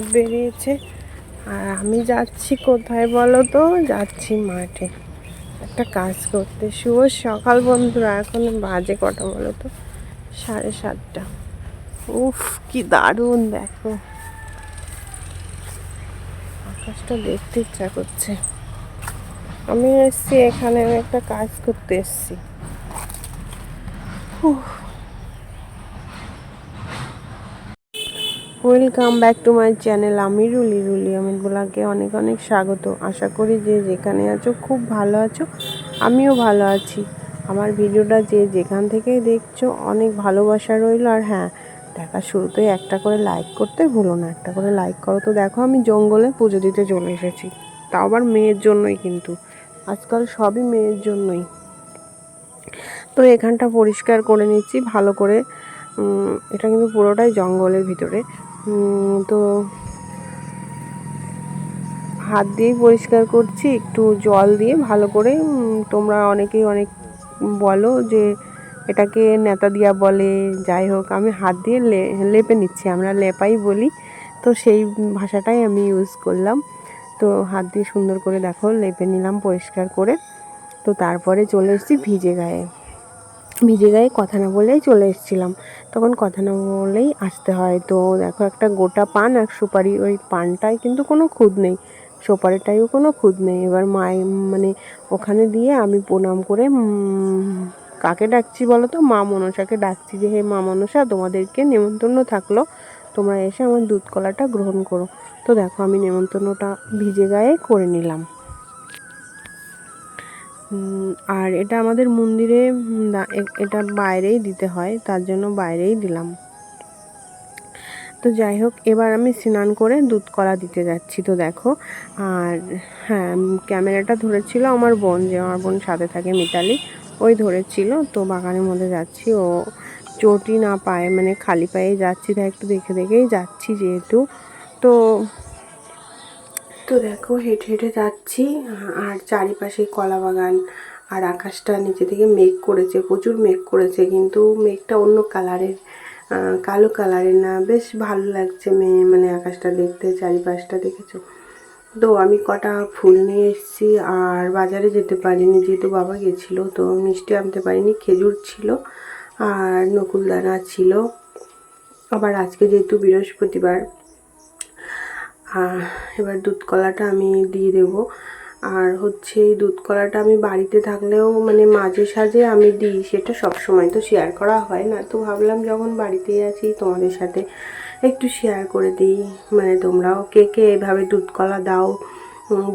রোদ বেরিয়েছে। আর আমি যাচ্ছি কোথায় বলো তো? যাচ্ছি মাঠে। একটা কাজ করতে। শুভ সকাল বন্ধুরা, এখন বাজে কটা বলো তো? সাড়ে সাতটা। উফ, কি দারুণ, দেখো। আকাশটা দেখতে ইচ্ছা করছে। আমি এসছি, এখানে একটা কাজ করতে এসছি। Welcome back to my channel আমি রুলি রুলি আমি ব্লগে অনেক অনেক স্বাগত। আশা করি যে যেখানে আছো খুব ভালো আছো, আমিও ভালো আছি। আমার ভিডিওটা যে যেখান থেকেই দেখছ, অনেক ভালোবাসা রইল। আর হ্যাঁ দেখা শুরুতেই একটা করে লাইক করতে ভুলো না, একটা করে লাইক করো। তো দেখো, আমি জঙ্গলে পুজো দিতে চলে এসেছি। তাও আবার মেয়ের জন্যই কিন্তু। আজকাল সবই মেয়ের জন্যই। তো এখানটা পরিষ্কার করে নিচ্ছি, ভালো করে। এটা কিন্তু পুরোটাই জঙ্গলের ভিতরে। তো হাত দিয়েই পরিষ্কার করছি, একটু জল দিয়ে ভালো করে তোমরা অনেকেই অনেক বলো যে এটাকে নেতা দিয়া বলে, যাই হোক, আমি হাত দিয়ে লেপে নিচ্ছি, আমরা লেপাই বলি, তো সেই ভাষাটাই আমি ইউজ করলাম। তো হাত দিয়ে সুন্দর করে দেখো, লেপে নিলাম পরিষ্কার করে, তো তারপরে চলে এসেছি ভিজে গায়ে। ভিজে গায়ে কথা না বলেই চলে এসেছিলাম। তখন কথা না বলেই আসতে হয়। তো দেখো একটা গোটা পান আর সুপারি, ওই পানটায় কিন্তু কোনো খুদ নেই। সুপারিটাইও কোনো খুদ নেই। এবার মায় মানে ওখানে দিয়ে আমি প্রণাম করে কাকে ডাকছি বলো তো? মা মনসাকে ডাকছি যে, হে মা মনসা, তোমাদেরকে নেমন্তন্ন থাকল। তোমরা এসে আমার দুধ কলাটা গ্রহণ করো। তো দেখো আমি নেমন্তন্নটা ভিজে গায়ে করে নিলাম। আর এটা আমাদের মন্দিরে এটা বাইরেই দিতে হয়, তার জন্য বাইরেই দিলাম। তো যাই হোক, এবার আমি স্নান করে দুধ কলা দিতে যাচ্ছি, তো দেখো। আর হ্যাঁ ক্যামেরাটা ধরেছিল আমার বোন, যে আমার বোন সাথে থাকে মিতালি। ওই ধরেছিল, তো বাগানের মধ্যে যাচ্ছি। ও চটি না পায়ে মানে খালি পায়ে যাচ্ছি তাই একটু দেখে দেখেই যাচ্ছি যেহেতু। তো তো দেখো হেঁটে হেঁটে যাচ্ছি, আর চারিপাশে কলা বাগান আর আকাশটা নিচে থেকে মেঘ করেছে, প্রচুর মেঘ করেছে, কিন্তু মেঘটা অন্য কালারের কালো কালারের না, বেশ ভালো লাগছে মেয়ে মানে আকাশটা দেখতে, চারিপাশটা দেখেছ? তো আমি কটা ফুল নিয়ে এসেছি, আর বাজারে যেতে পারিনি, যেহেতু বাবা গেছিল, তো মিষ্টি আনতে পারিনি, খেজুর ছিল, আর নকুলদানা ছিল। আবার আজকে যেহেতু বৃহস্পতিবার আহ, এবার দুধ কলাটা আমি দিয়ে দেব। আর হচ্ছে এই দুধ কলাটা আমি বাড়িতে থাকলেও মানে মাঝে সাঝে আমি দিই সেটা সব সময় তো শেয়ার করা হয় না। তো ভাবলাম যখন বাড়িতেই আছি তোমাদের সাথে একটু শেয়ার করে দিই। মানে তোমরাও কে কে এভাবে দুধ কলা দাও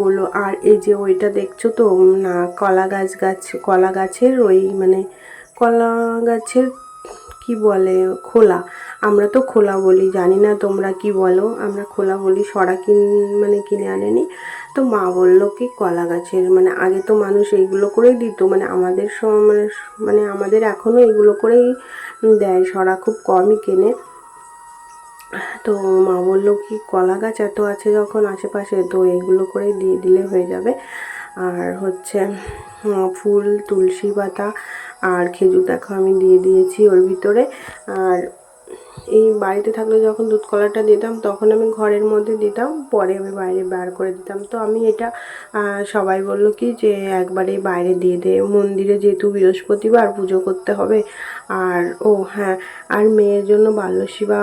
বলো। আর এই যে ওইটা দেখছ তো না কলা গাছ গাছ কলা গাছের ওই মানে কলা গাছের কি বলে খোলা? আমরা তো খোলা বলি, জানি না তোমরা কি বলো। আমরা খোলা বলি, সরা কিন মানে কিনে আনেনি। তো মা বলল, কি কলা গাছের? মানে আগে তো মানুষ এইগুলো করেই দিত মানে আমাদের মানে মানে আমাদের এখনও এগুলো করেই দেয়, সরা খুব কমই কেনে। তো মা বলল, কি কলা গাছ এত আছে যখন আশেপাশে, তো এগুলো করে দিয়ে দিলে হয়ে যাবে। আর হচ্ছে ফুল, তুলসী পাতা আর খেজুর দেখো আমি দিয়ে দিয়েছি ওর ভিতরে। আর এই বাড়িতে থাকলে যখন দুধ কলাটা দিতাম তখন আমি ঘরের মধ্যে দিতাম পরে আমি বাইরে বার করে দিতাম। তো আমি এটা সবাই বলল কি যে একবারেই বাইরে দিয়ে দে। মন্দিরে যেহেতু বৃহস্পতিবার পুজো করতে হবে আর ও হ্যাঁ আর মেয়ের জন্য বাল্যসেবা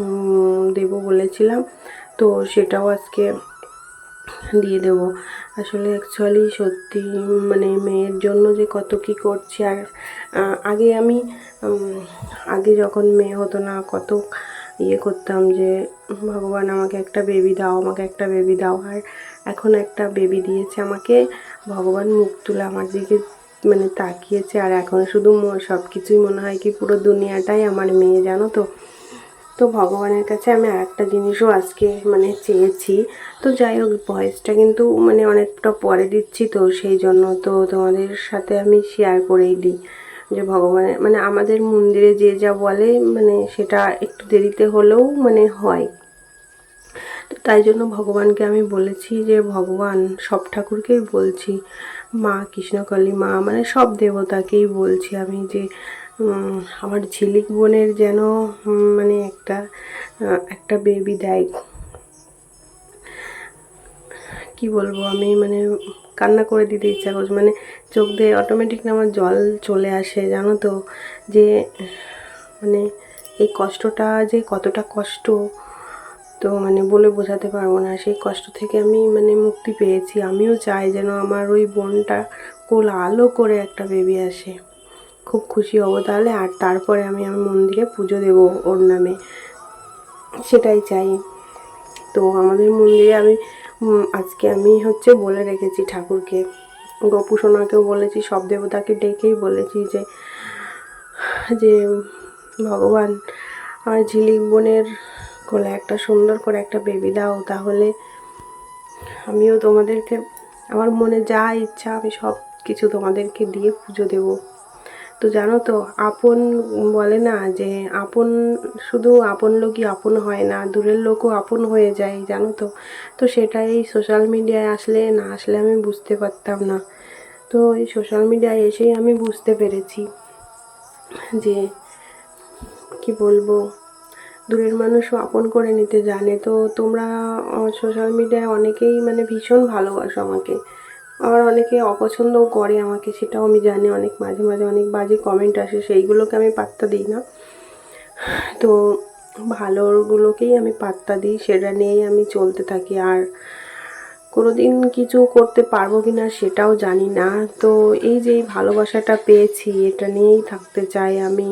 উম, দেবো বলেছিলাম। তো সেটাও আজকে দিয়ে দেব। আসলে অ্যাকচুয়ালি সত্যি মানে মেয়ের জন্য যে কত কি করছি আর আগে আমি আগে যখন মেয়ে হতো না, কত ইয়ে করতাম যে, ভগবান আমাকে একটা বেবি দাও, আমাকে একটা বেবি দাও। আর এখন একটা বেবি দিয়েছে আমাকে, ভগবান মুখ তুলে আমার দিকে মানে তাকিয়েছে। আর এখন শুধু সব কিছুই মনে হয় কি পুরো দুনিয়াটাই আমার মেয়ে, জানো তো? তো ভগবানের কাছে আমি আর একটা জিনিসও আজকে মানে চেয়েছি। তো যাই হোক, ভয়েসটা কিন্তু মানে অনেকটা পরে দিচ্ছি তো সেই জন্য তো তোমাদের সাথে আমি শেয়ার করেই দিই। যে ভগবানের মানে আমাদের মন্দিরে যে যা বলে মানে সেটা একটু দেরিতে হলেও মানে হয়। তো তাই জন্য ভগবানকে আমি বলেছি যে, ভগবান, সব ঠাকুরকেই বলছি। মা, কৃষ্ণকালী, মা মানে সব দেবতাকেই বলছি আমি যে আমার ঝিলিক বোনের যেন মানে একটা একটা বেবি দেয়। কি বলব আমি মানে কান্না করে দিতে ইচ্ছা করছে। মানে চোখ দিয়ে অটোমেটিক আমার জল চলে আসে, জানো তো? যে মানে এই কষ্টটা যে কতটা কষ্ট, তো মানে বলে বোঝাতে পারব না। সেই কষ্ট থেকে আমি মানে মুক্তি পেয়েছি। আমিও চাই যেন আমার ওই বোনটা কোল আলো করে একটা বেবি আসে। খুব খুশি হব তাহলে। আর তারপরে আমি আমার মন্দিরে পুজো দেব ওর নামে। সেটাই চাই। তো আমাদের মন্দিরে আমি আজকে আমি হচ্ছে বলে রেখেছি ঠাকুরকে। গপু সোনাকেও বলেছি, সব দেবতাকে ডেকেই বলেছি যে যে ভগবান, আমার ঝিলিক বোনের কোলে একটা সুন্দর করে একটা বেবি দাও তাহলে আমিও তোমাদেরকে, আমার মনে যা ইচ্ছা আমি সব কিছু তোমাদেরকে দিয়ে পুজো দেব। তো জানো তো, আপন বলে না যে আপন শুধু আপন লোকই আপন হয় না, দূরের লোকও আপন হয়ে যায়, জানো তো। তো সেটাই সোশ্যাল মিডিয়ায় আসলে না আসলে আমি বুঝতে পারতাম না। তো এই সোশ্যাল মিডিয়ায় এসেই আমি বুঝতে পেরেছি যে কি বলব, দূরের মানুষও আপন করে নিতে জানে। তো তোমরা সোশ্যাল মিডিয়ায় অনেকেই মানে ভীষণ ভালোবাসো আমাকে। আবার অনেকে অপছন্দও করে আমাকে, সেটাও আমি জানি। অনেক মাঝে মাঝে অনেক বাজে কমেন্ট আসে, সেইগুলোকে আমি পাত্তা দিই না। তো ভালোগুলোকেই আমি পাত্তা দিই, সেটা নিয়েই আমি চলতে থাকি। আর কোনোদিন কিছু করতে পারব কি না সেটাও জানি না। তো এই যে ভালোবাসাটা পেয়েছি, এটা নিয়েই থাকতে চাই আমি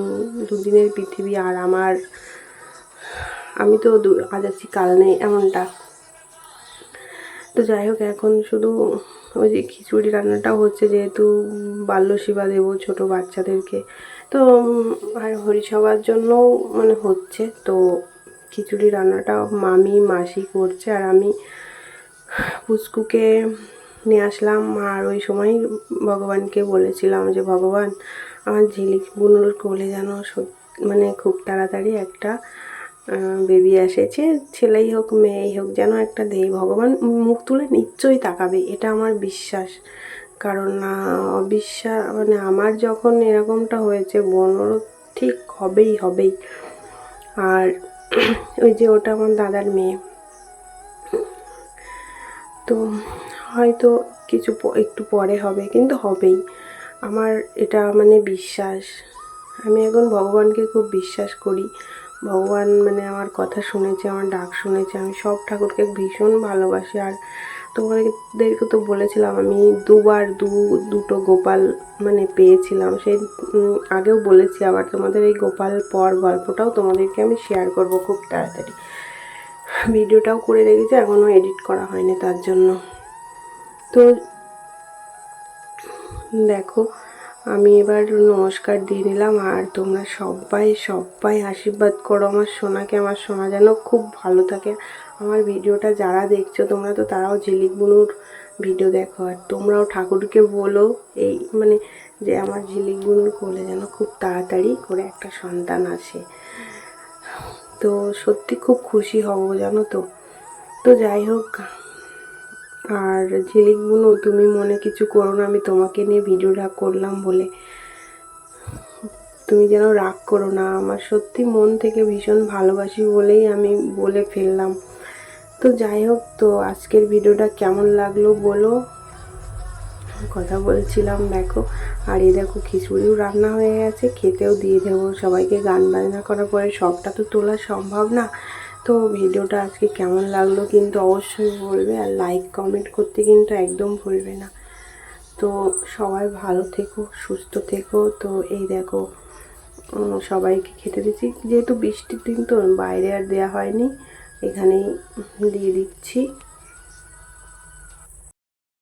দুদিনের পৃথিবী। আর আমার, আমি তো আজ আছি, কাল নেই, এমনটা। তো যাই হোক, এখন শুধু ওই যে খিচুড়ি রান্নাটা হচ্ছে যেহেতু বাল্য সেবা দেবো ছোটো বাচ্চাদেরকে। তো আর হরিসভার জন্য মানে হচ্ছে, তো খিচুড়ি রান্নাটা মামি, মাসি করছে আর আমি পুচকুকে নিয়ে আসলাম। আর ওই সময় ভগবানকে বলেছিলাম যে, ভগবান, আমার ঝিলিক বুনুর কোলে যেন মানে খুব তাড়াতাড়ি একটা বেবি এসেছে, ছেলেই হোক, মেয়েই হোক, যেন একটা দেই। ভগবান মুখ তুলে নিশ্চয়ই তাকাবে, এটা আমার বিশ্বাস। কারণ অবিশ্বাস মানে আমার যখন এরকমটা হয়েছে, বোনেরও ঠিক হবেই হবেই। আর ওই যে ওটা আমার দাদার মেয়ে। তো হয়তো কিছু একটু পরে হবে, কিন্তু হবেই। আমার এটা মানে বিশ্বাস। আমি এখন ভগবানকে খুব বিশ্বাস করি। ভগবান মানে আমার কথা শুনেছে, আমার ডাক শুনেছে, আমি সব ঠাকুরকে ভীষণ ভালোবাসি। আর তোমাদেরকে তো বলেছিলাম, আমি দুবার দু, দুটো গোপাল মানে পেয়েছিলাম। সেই আগেও বলেছি, আবার তোমাদের এই গোপাল পর গল্পটাও তোমাদেরকে আমি শেয়ার করব খুব তাড়াতাড়ি। ভিডিওটাও করে রেখেছি, এখনও এডিট করা হয়নি তার জন্য। তো দেখো আমি এবার নমস্কার দিয়ে নিলাম, আর তোমরা সবাই সবাই আশীর্বাদ করো। আমার সোনাকে, আমার সোনা যেন খুব ভালো থাকে। আমার ভিডিওটা যারা দেখছ, তোমরা তো তারাও ঝিলিক বুনুর ভিডিও দেখো। আর তোমরাও ঠাকুরকে বলো এই মানে যে আমার ঝিলিক বুনুর কোলে যেন খুব তাড়াতাড়ি করে একটা সন্তান আসে। তো সত্যি খুব খুশি হব, জানো তো? তো যাই হোক আর ঝিলিক বুনু তুমি মনে কিছু করো না, আমি তোমাকে নিয়ে ভিডিওটা করলাম বলে। তুমি যেন রাগ করো না, আমার সত্যি মন থেকে ভীষণ ভালোবাসি বলেই আমি বলে ফেললাম। তো যাই হোক, তো আজকের ভিডিওটা কেমন লাগল বলো? কথা বলছিলাম, দেখো। আর এই দেখো, খিচুড়িও রান্না হয়ে গেছে, খেতেও দিয়ে দেবো। সবাইকে গান বাজনা করার পরে সবটা তো তোলা সম্ভব না। তো ভিডিওটা আজকে কেমন লাগল কিন্তু অবশ্যই বলবে আর লাইক কমেন্ট করতে কিন্তু একদম ভুলবে না। তো সবাই ভালো থেকো, সুস্থ থেকো। তো এই দেখো সবাইকে খেতে দিচ্ছি। যেহেতু বৃষ্টির দিন তো বাইরে আর দেওয়া হয়নি, এখানেই দিয়ে দিচ্ছি।